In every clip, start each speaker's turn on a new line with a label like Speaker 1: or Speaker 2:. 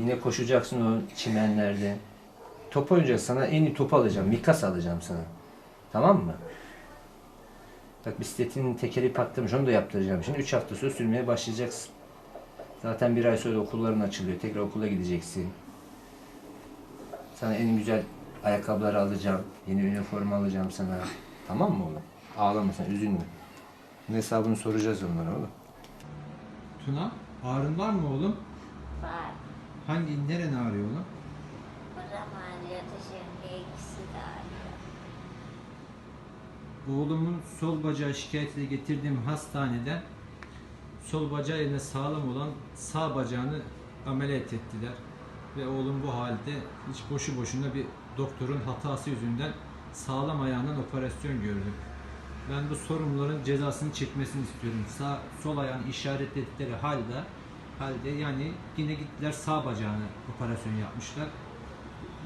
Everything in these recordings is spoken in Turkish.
Speaker 1: Yine koşacaksın o çimenlerde. Top oynayacağız. Sana en iyi topu alacağım. Mikas alacağım sana. Tamam mı? Bak bisikletin tekeri patlamış. Onu da yaptıracağım. Şimdi 3 hafta sonra sürmeye başlayacaksın. Zaten bir ay sonra okulların açılıyor. Tekrar okula gideceksin. Sana en güzel ayakkabıları alacağım. Yeni üniforma alacağım sana. Tamam mı oğlum? Ağlama sen, üzülme. Bunun hesabını soracağız onlara oğlum.
Speaker 2: Tuna, ağrın var mı oğlum?
Speaker 3: Var.
Speaker 2: Hangi, neren ağrıyor oğlum?
Speaker 3: Buram ağrıyor, dışarı ikisi de ağrıyor.
Speaker 2: Oğlumun sol bacağı şikayetiyle getirdiğim hastaneden sol bacağı eline sağlam olan sağ bacağını ameliyat ettiler. Ve oğlum bu halde hiç boşu boşuna bir doktorun hatası yüzünden sağlam ayağından operasyon gördü. Ben bu sorumluların cezasını çekmesini istiyorum. Sağ, sol ayağını işaretledikleri halde halde yani yine gittiler sağ bacağını operasyon yapmışlar.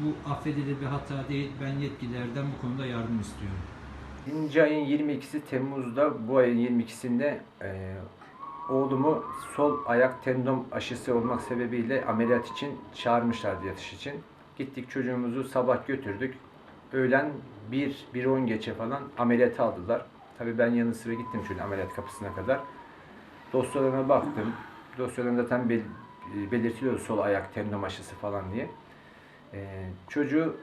Speaker 2: Bu affedilir bir hata değil. Ben yetkililerden bu konuda yardım istiyorum.
Speaker 1: Birinci ayın 22'si Temmuz'da bu ayın 22'sinde e, oğlumu sol ayak tendon aşısı olmak sebebiyle ameliyat için çağırmışlardı yatış için. Gittik çocuğumuzu sabah götürdük. Öğlen 1 1.10 geçe falan ameliyata aldılar. Tabii ben yanı sıra gittim şöyle ameliyat kapısına kadar. Dosyalarına baktım. Dosyalarında zaten bel, belirtiliyor sol ayak tendon aşısı falan diye. E, çocuğu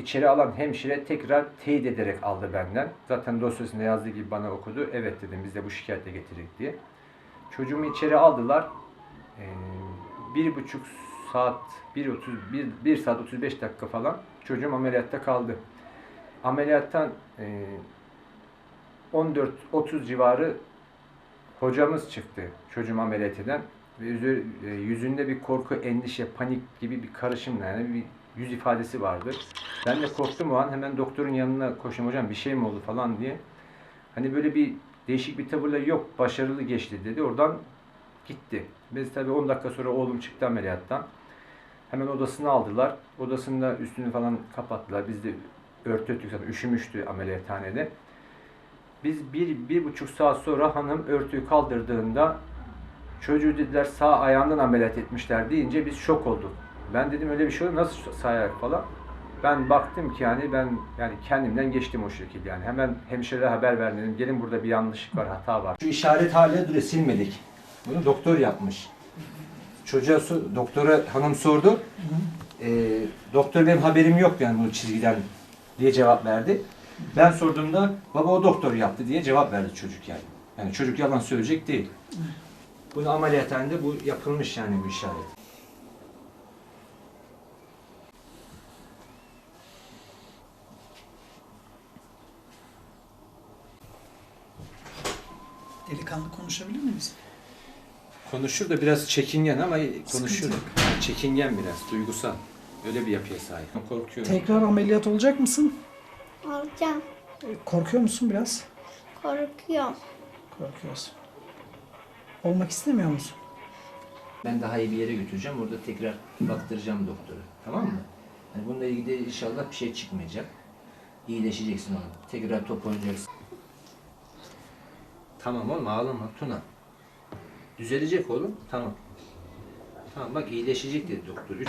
Speaker 1: İçeri alan hemşire tekrar teyit ederek aldı benden. Zaten dosyasında yazdığı gibi bana okudu. Evet dedim biz de bu şikayetle getirdik diye. Çocuğumu içeri aldılar. Ee, bir buçuk saat, bir, otuz, bir, bir saat 35 dakika falan çocuğum ameliyatta kaldı. Ameliyattan e, 14-30 civarı hocamız çıktı çocuğum ameliyat eden. Ve e, yüzünde bir korku, endişe, panik gibi bir karışım yani bir yüz ifadesi vardı. Ben de korktum o an hemen doktorun yanına koştum hocam bir şey mi oldu falan diye. Hani böyle bir değişik bir tavırla yok başarılı geçti dedi. Oradan gitti. Biz tabii 10 dakika sonra oğlum çıktı ameliyattan. Hemen odasını aldılar. Odasında üstünü falan kapattılar. Biz de örtü örtük zaten üşümüştü ameliyathanede. Biz bir, bir buçuk saat sonra hanım örtüyü kaldırdığında çocuğu dediler sağ ayağından ameliyat etmişler deyince biz şok olduk. Ben dedim öyle bir şey olur nasıl sağ ayak falan. Ben baktım ki yani ben yani kendimden geçtim o şekilde yani. Hemen hemşirelere haber verdim. Dedim, Gelin burada bir yanlışlık var, hata var. Şu işaret hala duruyor, silmedik. Bunu doktor yapmış. Çocuğa doktora hanım sordu. Ee, doktor benim haberim yok yani bu çizgiden diye cevap verdi. Ben sorduğumda baba o doktor yaptı diye cevap verdi çocuk yani. Yani çocuk yalan söyleyecek değil. Bunu ameliyathanede bu yapılmış yani bu işaret.
Speaker 4: Delikanlı konuşabilir miyiz?
Speaker 1: Konuşur da biraz çekingen ama konuşur.
Speaker 4: Sıkıntı yok.
Speaker 1: Çekingen biraz, duygusal. Öyle bir yapıya sahip. Korkuyorum.
Speaker 4: Tekrar ameliyat olacak mısın?
Speaker 3: Olacağım.
Speaker 4: E, Korkuyor musun biraz?
Speaker 3: Korkuyorum.
Speaker 4: Korkuyorsun. Olmak istemiyor musun?
Speaker 1: Ben daha iyi bir yere götüreceğim. Orada tekrar baktıracağım doktora. Tamam mı? Yani bununla ilgili de inşallah bir şey çıkmayacak. İyileşeceksin oğlum. Tekrar top oynayacaksın. Tamam oğlum ağlama Tuna. Düzelecek oğlum. Tamam. Tamam bak iyileşecek dedi doktor. Üç-